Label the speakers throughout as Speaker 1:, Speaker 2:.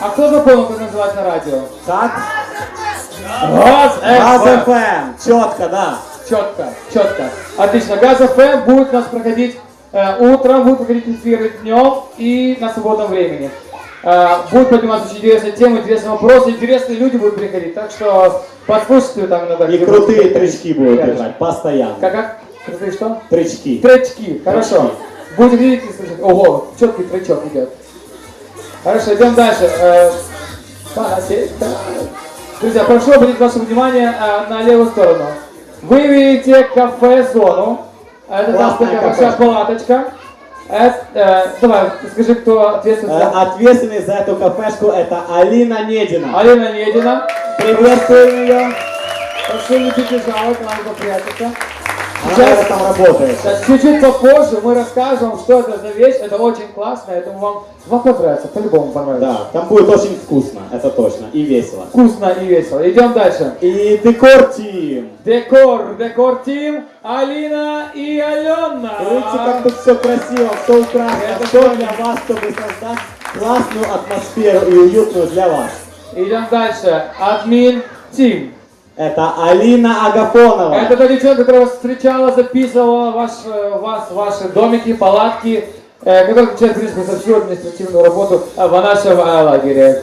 Speaker 1: А кто запомнил, как называется радио?
Speaker 2: Как?
Speaker 1: Газ.
Speaker 2: ФМ. Четко, да.
Speaker 1: Четко, четко. Отлично. Газ ФМ будет у нас проходить э, утром, будет проходить эфиры днем и на свободном времени. Э, будут подниматься очень интересные темы, интересные вопросы, интересные люди будут приходить. Так что послушайте там иногда.
Speaker 2: И крутые тречки будут играть, постоянно.
Speaker 1: Как, как? Крутые что?
Speaker 2: Тречки.
Speaker 1: Тречки, хорошо. Будете видеть и слышать. Ого, четкий тречок идет. Хорошо, идем дальше. Э. Друзья, прошу обратить ваше внимание э, на левую сторону. Вы видите кафе-зону. Это там
Speaker 2: Классная
Speaker 1: такая большая палаточка. Это, э, давай, скажи, кто ответственный
Speaker 2: Э,
Speaker 1: за...
Speaker 2: Ответственный за эту кафешку это Алина Недина.
Speaker 1: Алина Недина.
Speaker 2: Приветствуем ее.
Speaker 1: Прошу не надо попрятаться.
Speaker 2: Она,
Speaker 1: Сейчас-
Speaker 2: там работает.
Speaker 1: Сейчас, чуть-чуть попозже мы расскажем, что это за вещь. Это очень классно, думаю, вам, вам понравится, по-любому понравится.
Speaker 2: Да, там будет очень вкусно, это точно, и весело.
Speaker 1: Вкусно и весело. Идем дальше.
Speaker 2: И декор тим.
Speaker 1: Декор, декор тим, Алина и Алена.
Speaker 2: Видите, как тут все красиво, все украшено, все для вас, чтобы создать классную атмосферу и уютную для вас.
Speaker 1: Идем дальше. Админ Тим.
Speaker 2: Это Алина Агафонова.
Speaker 1: Это та девчонка, которая вас встречала, записывала ваш, э, вас, ваши домики, палатки, э, которая в принципе, за всю административную работу э, в нашем э, лагере.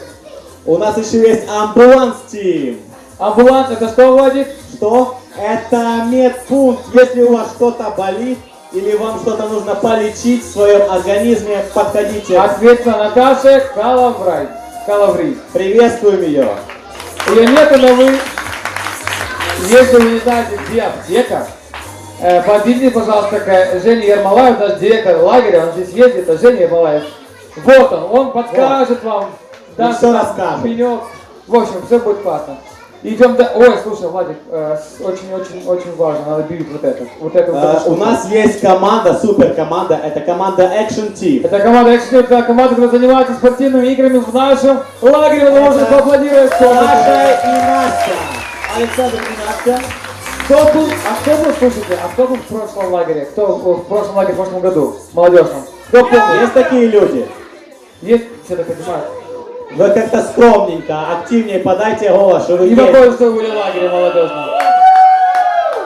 Speaker 2: У нас еще есть амбуланс тим.
Speaker 1: Амбуланс, это что, Владик?
Speaker 2: Что? Это медпункт. Если у вас что-то болит или вам что-то нужно полечить в своем организме, подходите.
Speaker 1: Ответственно Наташа Калаврай. Калаври.
Speaker 2: Приветствуем ее.
Speaker 1: Ее нету, но вы, если вы не знаете, где аптека, э, подъедите, пожалуйста, к Жене Ермолаев, наш директор лагеря, он здесь ездит, это Женя Ермолаев. Вот он, он подскажет вам, даст вам
Speaker 2: расскажет.
Speaker 1: пенек. В общем, все будет классно. Идем до... Ой, слушай, Владик, э, очень-очень-очень важно, надо бить вот это. Вот это, вот
Speaker 2: Э,
Speaker 1: эту
Speaker 2: у нас есть команда, супер команда. Это команда Action Team.
Speaker 1: Это команда Action это команда, которая занимается спортивными играми в нашем лагере. Вы можете поаплодировать.
Speaker 2: Саша и Настя. Александр Настя.
Speaker 1: Кто был, а кто был, слушайте, а кто был в прошлом лагере? Кто в прошлом лагере в прошлом году? Молодежном. Кто помнит?
Speaker 2: Есть такие люди?
Speaker 1: Есть? Все так понимают.
Speaker 2: Вы как-то скромненько, активнее подайте голос, что вы
Speaker 1: Не такое, что были в лагере молодежном.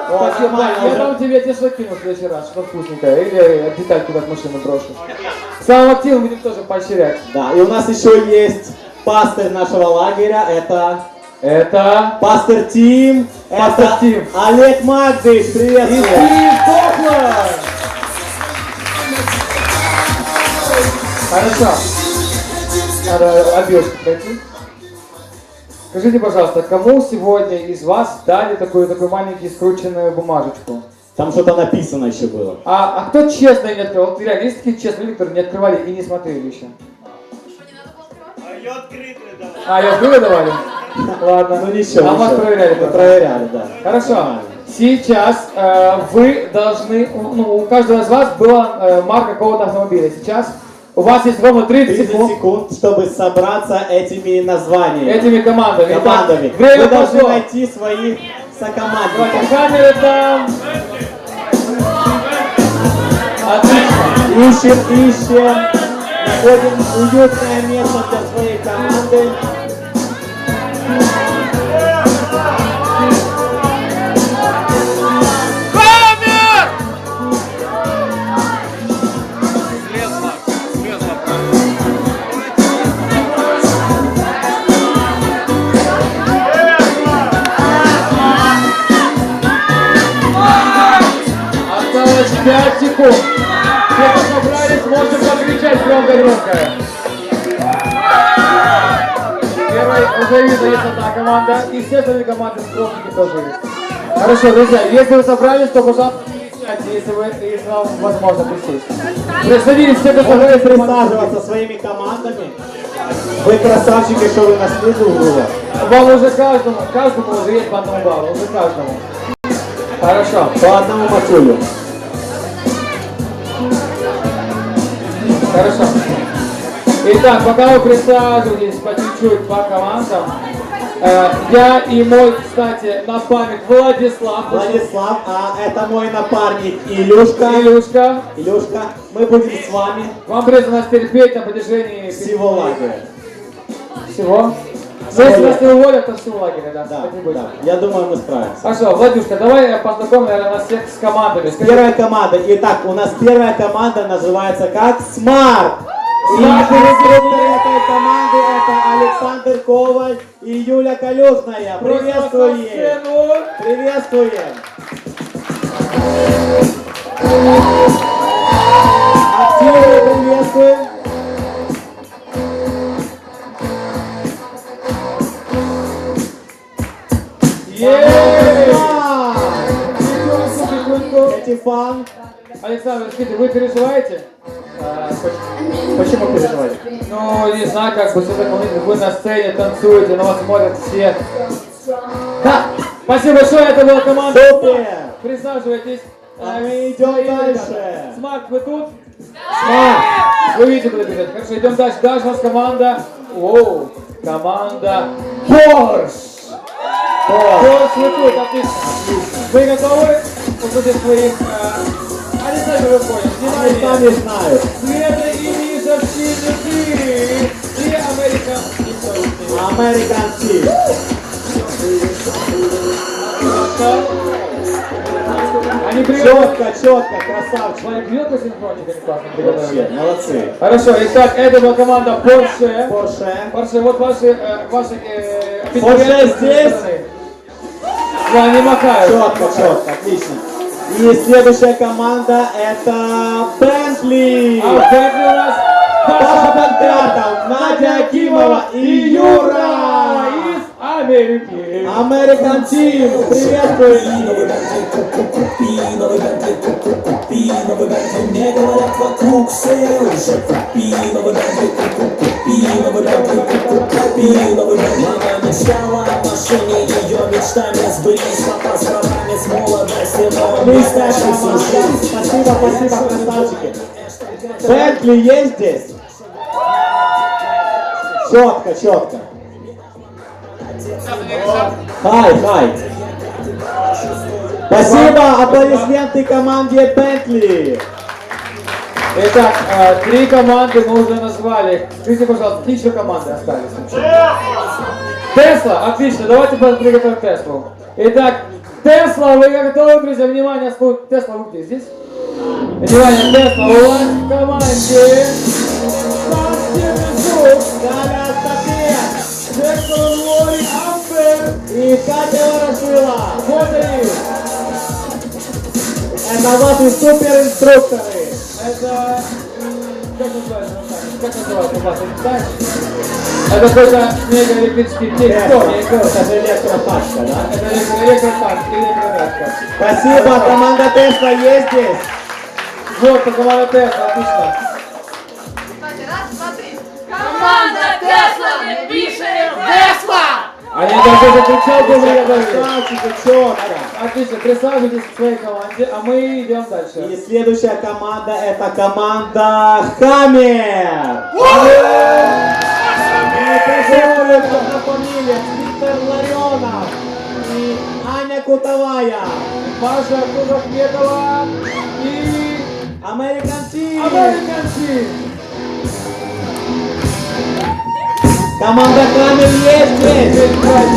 Speaker 2: Нормально
Speaker 1: Вань, я
Speaker 2: уже.
Speaker 1: дам тебе тебе кину в следующий раз, что вкусненькое. Или деталь куда-то в машину брошу. Самым активным будем тоже поощрять.
Speaker 2: Да, и у нас еще есть пастырь нашего лагеря. Это
Speaker 1: Это...
Speaker 2: пастор Тим.
Speaker 1: Пастор
Speaker 2: Это
Speaker 1: Тим.
Speaker 2: Олег Магдыш,
Speaker 1: И
Speaker 2: приветствую.
Speaker 1: Стив Кофлер! Хорошо. Надо объемки пройти. Скажите, пожалуйста, кому сегодня из вас дали такую, такую маленькую скрученную бумажечку?
Speaker 2: Там что-то написано еще было.
Speaker 1: А, а кто честно не открывал? Вот реально, есть такие честные люди, которые не открывали и не смотрели еще? А, я открыли давали? Ладно.
Speaker 2: Ну ничего,
Speaker 1: А вас
Speaker 2: ничего.
Speaker 1: проверяли?
Speaker 2: Мы проверяли, да.
Speaker 1: Хорошо. Сейчас э, вы должны, ну, у каждого из вас была э, марка какого-то автомобиля. Сейчас у вас есть ровно 30
Speaker 2: 30
Speaker 1: секунд
Speaker 2: секунд, чтобы собраться этими названиями.
Speaker 1: этими командами. Итак,
Speaker 2: командами.
Speaker 1: время
Speaker 2: Вы должны
Speaker 1: пошло.
Speaker 2: найти своих
Speaker 1: Давайте,
Speaker 2: сокомандников.
Speaker 1: камеры там. Отлично.
Speaker 2: Ищем, ищем. Находим уютное место для команды.
Speaker 1: Осталось 5 секунд. Все, собрались, можете покричать громко-громко. Уже видно, есть одна команда, и все остальные команды скромники тоже есть. Хорошо, друзья, если вы собрались, то, пожалуйста, присядьте, если, вы, если вам возможно присесть. Присадились все, кто
Speaker 2: присаживаться своими командами. Вы красавчики, что вы друга.
Speaker 1: Вам уже каждому, каждому уже есть по одному баллу, уже каждому. Хорошо.
Speaker 2: По одному матюлю.
Speaker 1: Хорошо. Итак, пока вы присаживаетесь по чуть-чуть по командам, э, я и мой, кстати, напарник Владислав,
Speaker 2: Владислав, а это мой напарник Илюшка.
Speaker 1: Илюшка,
Speaker 2: Илюшка, мы будем с вами
Speaker 1: вам придется нас терпеть на протяжении
Speaker 2: всего лагеря.
Speaker 1: Всего? Ну, если нас не уволят, то всего лагеря, да.
Speaker 2: Да, да. Я думаю, мы справимся.
Speaker 1: Хорошо, Владюшка, давай я познакомлю, наверное, нас всех с командами. Скажи,
Speaker 2: Первая команда. Итак, у нас первая команда называется как Смарт. Этой команды это Александр Коваль и Юля
Speaker 1: на
Speaker 2: Приветствуем! Приветствуем! Активно приветствуем!
Speaker 1: Александр, скажите, вы переживаете?
Speaker 2: А, Почему переживаете?
Speaker 1: Ну, не знаю, как бы, все так волнительно. Вы на сцене танцуете, на вас смотрят все. Да, спасибо большое, это была команда.
Speaker 2: Супер!
Speaker 1: Присаживайтесь.
Speaker 2: А мы идем дальше.
Speaker 1: Смарт, вы тут?
Speaker 2: Смарт!
Speaker 1: Вы видите, куда бежать. Хорошо, идем дальше. Дальше у нас команда. Оу, команда Порш. Порш, вы тут, отлично. Вы готовы? Услышать своих... э, Они сами вы поняли.
Speaker 2: Они сами знают.
Speaker 1: Привет.
Speaker 2: Четко, четко, красавчик.
Speaker 1: По синхронике, они классно приготовили.
Speaker 2: молодцы.
Speaker 1: Хорошо, итак, это была команда Porsche.
Speaker 2: Порше.
Speaker 1: Porsche, вот ваши, э, ваши э, с
Speaker 2: здесь?
Speaker 1: Да, они махают.
Speaker 2: Четко, четко, отлично. И следующая команда это Бентли.
Speaker 1: А Бентли у нас
Speaker 2: Паша Панкратов, Надя Акимова и Юра.
Speaker 1: из Америки.
Speaker 2: American Team.
Speaker 3: Бентли, мне говорят вокруг все уже Купи новый Бентли, купи новый Бентли, купи новый Бентли Мама мечтала о машине, ее мечта не сбылись Папа с правами с молодости, но старше всю жизнь
Speaker 2: Спасибо, спасибо, красавчики. Бентли есть здесь? Четко, четко. Хай, хай. Спасибо, аплодисменты команде Бентли.
Speaker 1: Итак, э, три команды мы уже назвали. Скажите, пожалуйста, какие еще команды остались? Тесла, отлично, давайте приготовим Теслу. Итак, Тесла, вы готовы, друзья? Внимание, Тесла, вы где здесь? Внимание, Тесла, у вас в команде
Speaker 2: Галя Астапец
Speaker 1: Тесла Лори Ампер,
Speaker 2: и Катя Ворошила.
Speaker 1: вот они.
Speaker 2: Это ваши суперинструкторы.
Speaker 1: Это, как называется, как называется? Это какой-то мега электрический текст,
Speaker 2: Это же электропашка, да?
Speaker 1: Это электро- электротанк, электронетка.
Speaker 2: Спасибо, команда Тесла есть здесь.
Speaker 1: Вот, команда Тесла, отлично.
Speaker 4: Команда Тесла не Тесла!
Speaker 1: Они даже закричалку приготовили.
Speaker 2: Красавчики, четко.
Speaker 1: Отлично, присаживайтесь к своей команде, а мы идем
Speaker 2: И
Speaker 1: дальше.
Speaker 2: следующая команда это команда Хаммер. И представляются на фамилия Виктор Ларионов и Аня Кутовая.
Speaker 1: Маша Кузахметова и
Speaker 2: American Team.
Speaker 1: American
Speaker 2: Команда Хаммер есть здесь.
Speaker 1: Это команда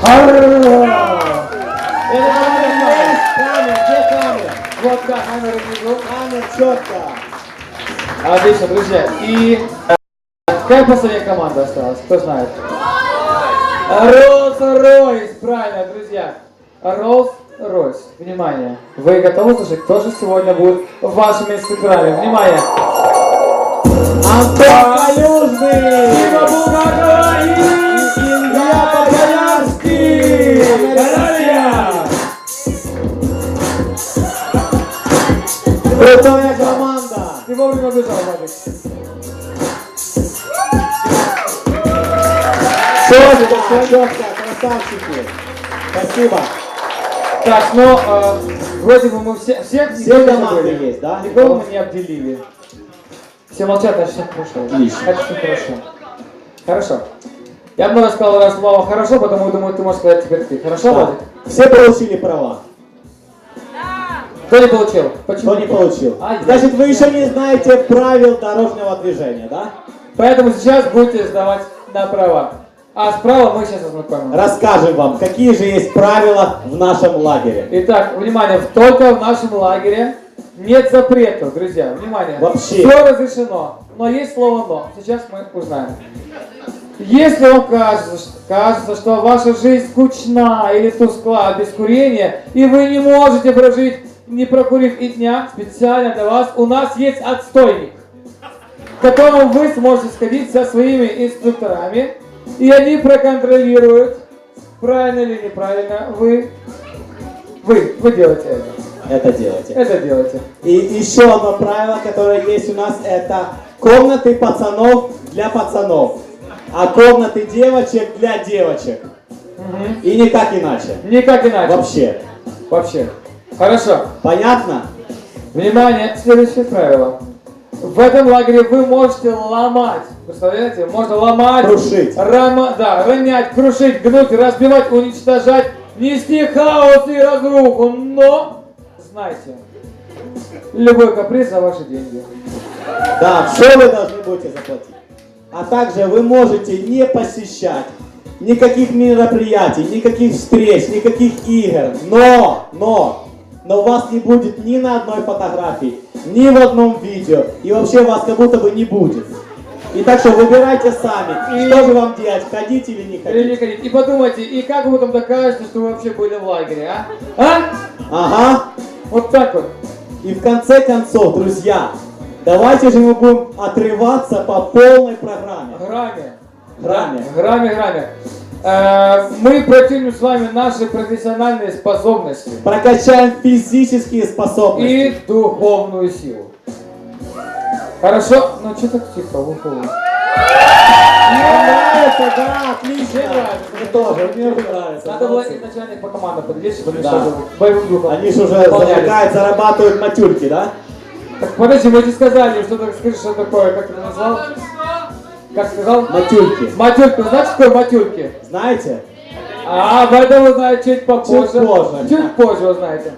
Speaker 1: Хаммер.
Speaker 2: Хаммер, где Хаммер?
Speaker 1: Вот Хаммер внизу.
Speaker 2: Хаммер четко.
Speaker 1: Отлично, друзья. И э, какая последняя команда осталась? Кто знает? Роллс-Ройс, правильно, друзья. Роллс-Ройс. Внимание. Вы готовы слушать, кто же сегодня будет вашими инструкторами? Внимание.
Speaker 2: Антон Калюжный.
Speaker 1: Дима Булгакова и Илья. Италия.
Speaker 2: Крутая команда.
Speaker 1: Ты вовремя бежал,
Speaker 2: красавчики. Спасибо.
Speaker 1: Так, ну, э, вроде бы мы все, всех
Speaker 2: Все команды есть, да?
Speaker 1: Никого мы не обделили. Все молчат, значит все хорошо.
Speaker 2: Отлично.
Speaker 1: Значит все хорошо. Хорошо. Я много сказал раз слово хорошо, потому думаю, ты можешь сказать теперь ты. Хорошо, Владик?
Speaker 2: Все получили права.
Speaker 1: Кто не получил? Почему?
Speaker 2: Кто не получил?
Speaker 1: Ай,
Speaker 2: Значит, вы еще не знаете правил дорожного движения, да?
Speaker 1: Поэтому сейчас будете сдавать направо. А справа мы сейчас ознакомим.
Speaker 2: Расскажем вам, какие же есть правила в нашем лагере.
Speaker 1: Итак, внимание, только в нашем лагере нет запретов, друзья. Внимание.
Speaker 2: Вообще.
Speaker 1: Все разрешено. Но есть слово но. Сейчас мы узнаем. Если вам кажется, что- кажется, что ваша жизнь скучна или тускла без курения, и вы не можете прожить, не прокурив и дня, специально для вас у нас есть отстойник, к которому вы сможете сходить со своими инструкторами, и они проконтролируют, правильно или неправильно вы, вы, вы делаете это.
Speaker 2: Это делайте.
Speaker 1: Это делаете.
Speaker 2: И еще одно правило, которое есть у нас, это комнаты пацанов для пацанов, а комнаты девочек для девочек.
Speaker 1: Мгм.
Speaker 2: И никак иначе.
Speaker 1: Никак иначе.
Speaker 2: Вообще.
Speaker 1: Вообще. Хорошо.
Speaker 2: Понятно?
Speaker 1: Внимание, следующее правило. В этом лагере вы можете ломать. Представляете? Можно ломать.
Speaker 2: Крушить.
Speaker 1: рама- да, ронять, крушить, гнуть, разбивать, уничтожать, нести хаос и разруху. Но, знайте, любой каприз за ваши деньги.
Speaker 2: Да, все вы должны будете заплатить. А также вы можете не посещать никаких мероприятий, никаких встреч, никаких игр. Но, но, но вас не будет ни на одной фотографии, ни в одном видео. И вообще вас как будто бы не будет. И так что выбирайте сами,
Speaker 1: И-
Speaker 2: что же вам делать, ходить или не
Speaker 1: Или
Speaker 2: ходить.
Speaker 1: не ходить. И подумайте, и как вы потом докажете, что вы вообще были в лагере, а? А?
Speaker 2: Ага.
Speaker 1: Вот так вот.
Speaker 2: И в конце концов, друзья, давайте же мы будем отрываться по полной программе.
Speaker 1: Грами.
Speaker 2: Грами.
Speaker 1: Грами, грами. Э, Мы протянем с вами наши профессиональные способности
Speaker 2: Прокачаем физические способности.
Speaker 1: и духовную силу. Хорошо? Ну что так тихо, уху.
Speaker 2: Мне нравится, да, отлично.
Speaker 1: Всем нравится.
Speaker 2: Мне тоже, мне нравится.
Speaker 1: Надо было
Speaker 2: молодцы.
Speaker 1: изначально их по командам подвесить, чтобы они
Speaker 2: Да.
Speaker 1: сразу боевым духом
Speaker 2: Они же уже
Speaker 1: выполняли.
Speaker 2: завлекают, зарабатывают матюрки, да?
Speaker 1: Так подожди, мы тебе сказали, что так скажи, что такое, как ты назвал? Как сказал?
Speaker 2: Матюрки.
Speaker 1: Матюрки, вы знаете, что такое матюрки?
Speaker 2: Знаете?
Speaker 1: А, об этом вы знаете чуть попозже.
Speaker 2: Чуть позже.
Speaker 1: Чуть позже узнаете.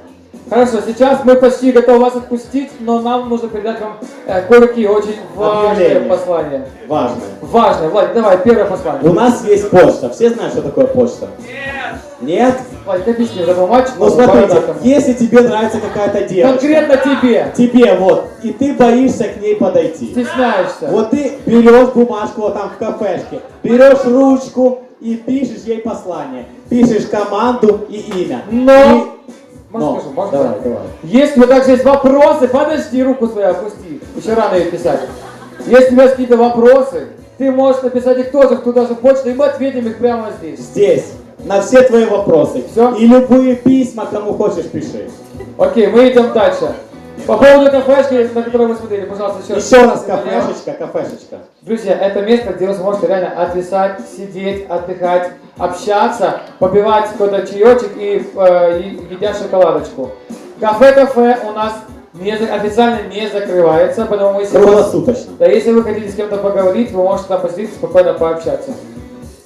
Speaker 1: Хорошо, сейчас мы почти готовы вас отпустить, но нам нужно передать вам э, кое-какие очень важные
Speaker 2: Объявления.
Speaker 1: послания.
Speaker 2: Важно.
Speaker 1: Важные. Влад, давай, первое послание.
Speaker 2: У нас есть почта. Все знают, что такое почта? Нет?
Speaker 1: Влад, объясни этому мальчику.
Speaker 2: Ну смотрите, если тебе нравится какая-то девочка,
Speaker 1: Конкретно тебе.
Speaker 2: тебе вот, и ты боишься к ней подойти.
Speaker 1: Стесняешься.
Speaker 2: Вот ты берешь бумажку вот там в кафешке, берешь ручку и пишешь ей послание. Пишешь команду и имя.
Speaker 1: Но-
Speaker 2: Но. Давай, давай.
Speaker 1: Если у также есть вопросы, подожди, руку свою опусти. Еще рано ее писать. Если у тебя какие-то вопросы, ты можешь написать их тоже туда же в почту, и мы ответим их прямо здесь.
Speaker 2: Здесь. На все твои вопросы.
Speaker 1: Всё?
Speaker 2: И любые письма, кому хочешь, пиши.
Speaker 1: Окей, мы идем дальше. По поводу кафешки, на которую мы смотрели, пожалуйста, еще раз.
Speaker 2: Еще раз кафешечка, кафешечка.
Speaker 1: Друзья, это место, где вы сможете реально отвисать, сидеть, отдыхать, общаться, попивать какой-то чаечек и э, едя шоколадочку. Кафе-кафе у нас не официально не закрывается, потому если,
Speaker 2: Круглосуточно.
Speaker 1: да, если вы хотите с кем-то поговорить, вы можете там посидеть, спокойно пообщаться.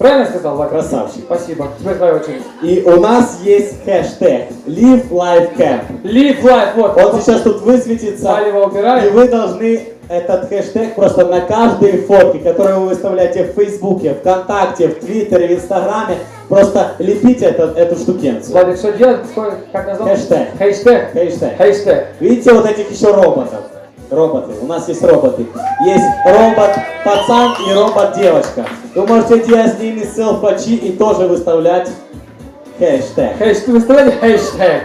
Speaker 1: Правильно сказал, Влад?
Speaker 2: Красавчик.
Speaker 1: Спасибо. Теперь твоя очередь.
Speaker 2: И у нас есть хэштег Live Life Camp.
Speaker 1: Live life, вот.
Speaker 2: Он сейчас тут высветится.
Speaker 1: Палево убираем.
Speaker 2: И вы должны этот хэштег просто на каждой фотке, которую вы выставляете в Фейсбуке, ВКонтакте, в Твиттере, в Инстаграме, просто лепите это- эту штукенцию.
Speaker 1: Владик, что делать? Как назвал?
Speaker 2: Хэштег.
Speaker 1: Хэштег.
Speaker 2: Хэштег.
Speaker 1: Хэштег.
Speaker 2: Видите вот этих еще роботов? Роботы. У нас есть роботы. Есть робот-пацан и робот-девочка. Вы можете делать с ними селфачи и тоже выставлять хэштег.
Speaker 1: Хэштег, выставляйте хэштег.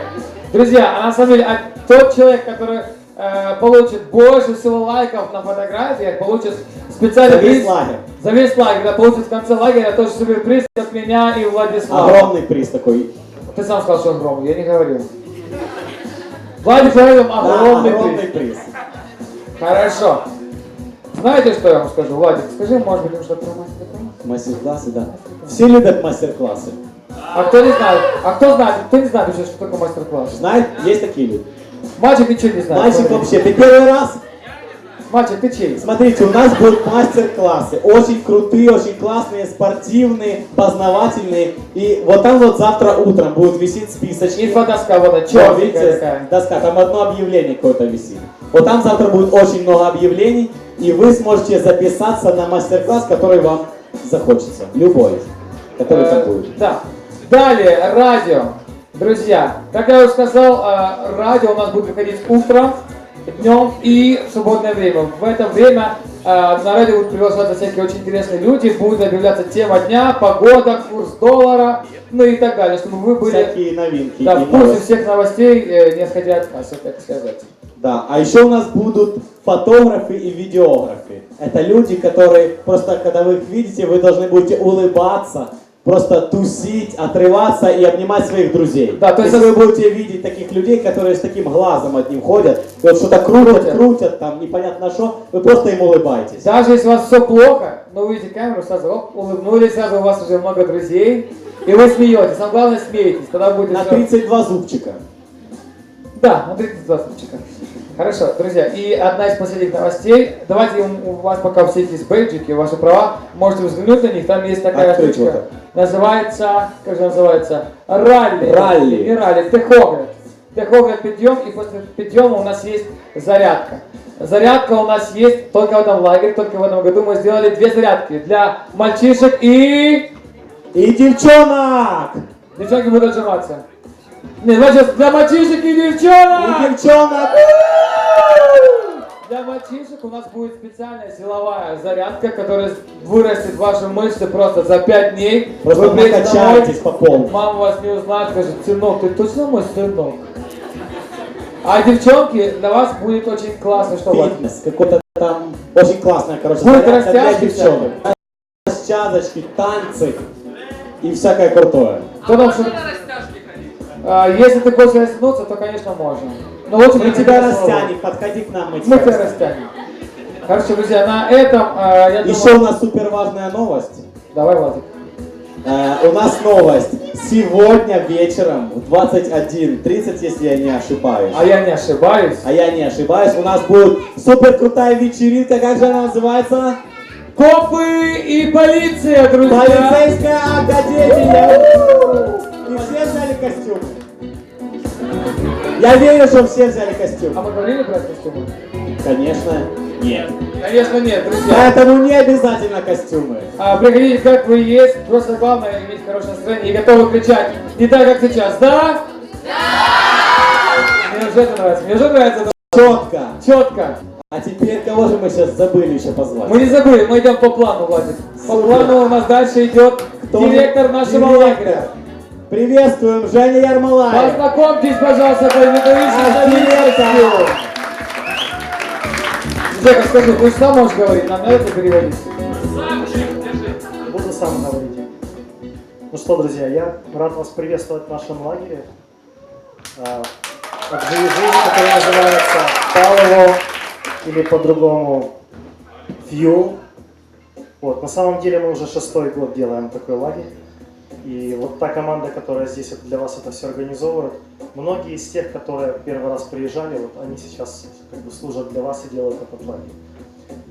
Speaker 1: Друзья, а на самом деле, а тот человек, который э, получит больше всего лайков на фотографиях, получит специальный
Speaker 2: За весь
Speaker 1: приз.
Speaker 2: лагерь.
Speaker 1: За весь лагерь, да, получит в конце лагеря тоже себе приз от меня и Владислава.
Speaker 2: Огромный приз такой.
Speaker 1: Ты сам сказал, что он огромный, я не говорил. Владик говорил
Speaker 2: Да,
Speaker 1: огромный,
Speaker 2: огромный
Speaker 1: приз.
Speaker 2: приз.
Speaker 1: Хорошо. Знаете, что я вам скажу? Владик, скажи, может быть, что про мастер-класс?
Speaker 2: Мастер-классы, да. Все любят мастер-классы.
Speaker 1: А кто не знает? А кто знает? Кто не знает вообще, что такое мастер-класс?
Speaker 2: Знает, есть такие люди.
Speaker 1: Мальчик ничего не знает.
Speaker 2: Мальчик вообще, ты первый раз?
Speaker 1: Мальчик, ты чей?
Speaker 2: Смотрите, у нас будут мастер-классы. Очень крутые, очень классные, спортивные, познавательные. И вот там вот завтра утром будет висеть списочки.
Speaker 1: Инфодоска вот эта,
Speaker 2: Чё,
Speaker 1: черненькая
Speaker 2: видите,
Speaker 1: такая.
Speaker 2: доска, там одно объявление какое-то висит. Вот там завтра будет очень много объявлений, и вы сможете записаться на мастер-класс, который вам захочется. Любой, который там
Speaker 1: Э,
Speaker 2: будет.
Speaker 1: Да. Далее, радио. Друзья, как я уже сказал, э, радио у нас будет выходить утром, днем и в свободное время. В это время э, на радио будут приглашаться всякие очень интересные люди, будет объявляться тема дня, погода, курс доллара, ну и так далее, чтобы вы были
Speaker 2: Всякие новинки.
Speaker 1: да, в курсе всех новостей, э, не сходя от кассы, так сказать.
Speaker 2: Да, а еще у нас будут фотографы и видеографы. Это люди, которые просто, когда вы их видите, вы должны будете улыбаться, просто тусить, отрываться и обнимать своих друзей.
Speaker 1: Да, то есть
Speaker 2: Если вы будете видеть таких людей, которые с таким глазом от ним ходят, и вот что-то крутят,
Speaker 1: Крутят.
Speaker 2: крутят, там непонятно что, вы просто им улыбаетесь.
Speaker 1: Даже если у вас все плохо, но вы видите камеру, сразу оп, улыбнулись, сразу у вас уже много друзей, и вы смеетесь. Самое главное, смеетесь, тогда будет
Speaker 2: На
Speaker 1: всё-
Speaker 2: 32 зубчика.
Speaker 1: Да, на 32 стульчика. Хорошо, друзья, и одна из последних новостей. Давайте у вас пока у всех есть бейджики, ваши права. Можете взглянуть на них, там есть такая
Speaker 2: Открыть
Speaker 1: штучка.
Speaker 2: вот
Speaker 1: Называется, как же называется? Ралли.
Speaker 2: Ралли.
Speaker 1: Не ралли, техограф. Техограф подъем, и после подъема у нас есть зарядка. Зарядка у нас есть только в этом лагере, только в этом году мы сделали две зарядки для мальчишек и...
Speaker 2: И девчонок!
Speaker 1: Девчонки будут отжиматься. Не, сейчас для мальчишек и
Speaker 2: И
Speaker 1: девчонок!
Speaker 2: девчонок!
Speaker 1: Для мальчишек у нас будет специальная силовая зарядка, которая вырастет ваши мышцы просто за 5 дней.
Speaker 2: Просто
Speaker 1: Вы
Speaker 2: накачаетесь по полной.
Speaker 1: Мама вас не узнает, скажет, сынок, ты точно мой сынок? А девчонки, для вас будет очень классно, что.
Speaker 2: Фитнес, какой-то там очень классная, короче,
Speaker 1: Будет
Speaker 2: зарядка для девчонок. Растяжечки, танцы и всякое крутое.
Speaker 1: Кто там что- А, если ты хочешь растянуться, то, конечно, можно. Но лучше
Speaker 2: Мы тебя растянем, подходи к нам, мы
Speaker 1: Мы
Speaker 2: тебя растянем.
Speaker 1: Хорошо, друзья, на этом, а, я
Speaker 2: Еще
Speaker 1: думаю...
Speaker 2: у нас супер важная новость.
Speaker 1: Давай, Владик.
Speaker 2: Э, у нас новость. Сегодня вечером в 21.30, если я не ошибаюсь.
Speaker 1: А я не ошибаюсь.
Speaker 2: А я не ошибаюсь, у нас будет супер крутая вечеринка, как же она называется?
Speaker 1: Копы и полиция, друзья!
Speaker 2: Полицейская академия! И все взяли костюмы. Я верю, что все взяли
Speaker 1: А
Speaker 2: костюм.
Speaker 1: мы говорили брать костюмы?
Speaker 2: Конечно, нет.
Speaker 1: Конечно нет, друзья.
Speaker 2: Поэтому не обязательно костюмы.
Speaker 1: А, приходите как вы есть, просто главное иметь хорошее настроение и готовы кричать не так, как сейчас, да? Да! Мне уже это нравится, мне уже нравится это
Speaker 2: Четко.
Speaker 1: четко.
Speaker 2: А теперь кого же мы сейчас забыли еще позвать?
Speaker 1: Мы не забыли, мы идем по плану, Владик. По плану у нас дальше идет
Speaker 2: Кто
Speaker 1: директор нашего лагеря.
Speaker 2: Приветствуем, Женя Ярмолаев.
Speaker 1: Познакомьтесь, пожалуйста.
Speaker 2: Наш директор.
Speaker 1: Жека, скажи, ты сам можешь говорить, нам надо переводить.
Speaker 5: Буду сам говорить. Ну что, друзья, я рад вас приветствовать в нашем лагере. А, От жизни, который называется Палово или по-другому Fuel. Вот, на самом деле мы уже шестой год делаем такой лагерь. И вот та команда, которая здесь для вас это все организовывает, многие из тех, которые первый раз приезжали, вот они сейчас как бы служат для вас и делают этот лагерь.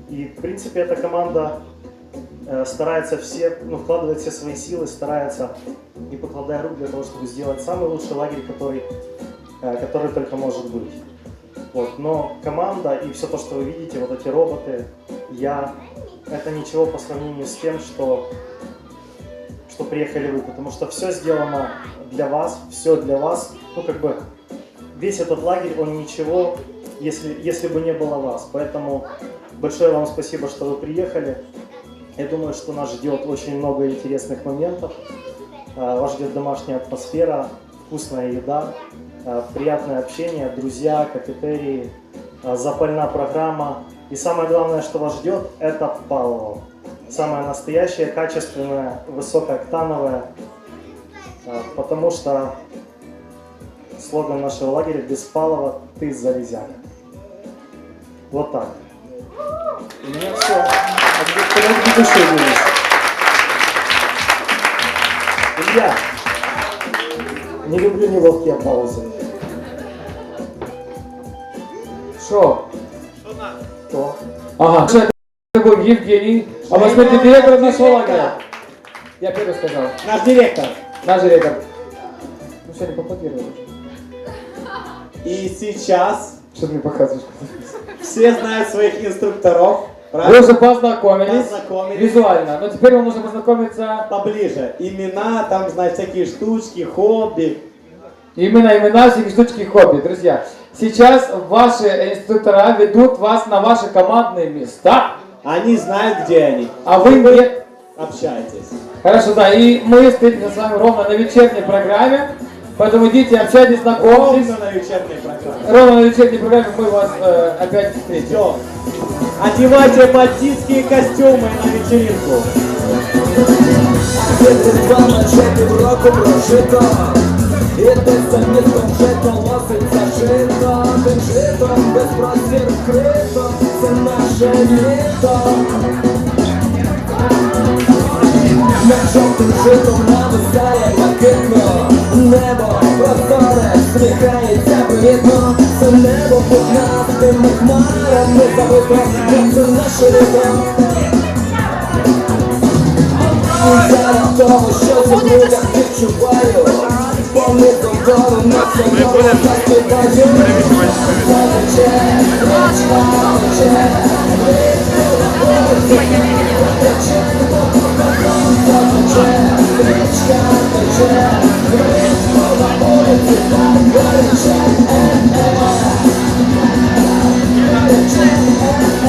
Speaker 5: И в принципе эта команда э, старается все, ну, вкладывает все свои силы, старается, не покладая рук для того, чтобы сделать самый лучший лагерь, который, э, который только может быть. Вот. Но команда и все то, что вы видите, вот эти роботы, я, это ничего по сравнению с тем, что, что приехали вы, потому что все сделано для вас, все для вас, ну как бы весь этот лагерь, он ничего, если, если бы не было вас. Поэтому большое вам спасибо, что вы приехали. Я думаю, что нас ждет очень много интересных моментов. А, Вас ждет домашняя атмосфера, вкусная еда, а, приятное общение, друзья, кафетерии, а, запальная программа. И самое главное, что вас ждет, это Палово. Самое настоящее, качественное, высокооктановое. А, Потому что слоган нашего лагеря «Без Палова ты залезяк». Вот так. У меня все. А кто-нибудь еще вынес? Илья, не люблю неловкие паузы.
Speaker 1: Шо?
Speaker 5: То.
Speaker 1: Ага. Был Евгений, а вы смотрите, директор нашего лагеря. Я первый сказал.
Speaker 2: Наш директор.
Speaker 1: Наш директор. Ну что, не поаплодировали?
Speaker 2: И сейчас
Speaker 1: Что ты мне показываешь?
Speaker 2: все знают своих инструкторов.
Speaker 1: Вы
Speaker 2: Правильно?
Speaker 1: уже познакомились,
Speaker 2: Познакомились.
Speaker 1: визуально, но теперь вам нужно познакомиться
Speaker 2: Поближе. Имена, там, знать всякие штучки, хобби.
Speaker 1: именно имена всякие штучки хобби. Друзья, сейчас ваши инструктора ведут вас на ваши командные места,
Speaker 2: Они знают, где они.
Speaker 1: а вы не...
Speaker 2: Общайтесь.
Speaker 1: Хорошо, да, и мы встретимся с вами ровно на вечерней программе, поэтому идите, общайтесь, знакомьтесь.
Speaker 2: Ровно на вечерней программе.
Speaker 1: Ровно на вечерней программе мы вас э, опять встретим.
Speaker 2: Все. Одевайте бандитские костюмы на вечеринку.
Speaker 3: Два ночі півроку прожито І ти за містом вже колоситься жито Тим житом без простір вкрито Це наше літо Над жовтим житом нависає блакитно Небо просторе, сміхається привітно Це небо під нас тими хмарами забито Це наше літо Зараз того, що в грудях відчуваю мы будем Yeah.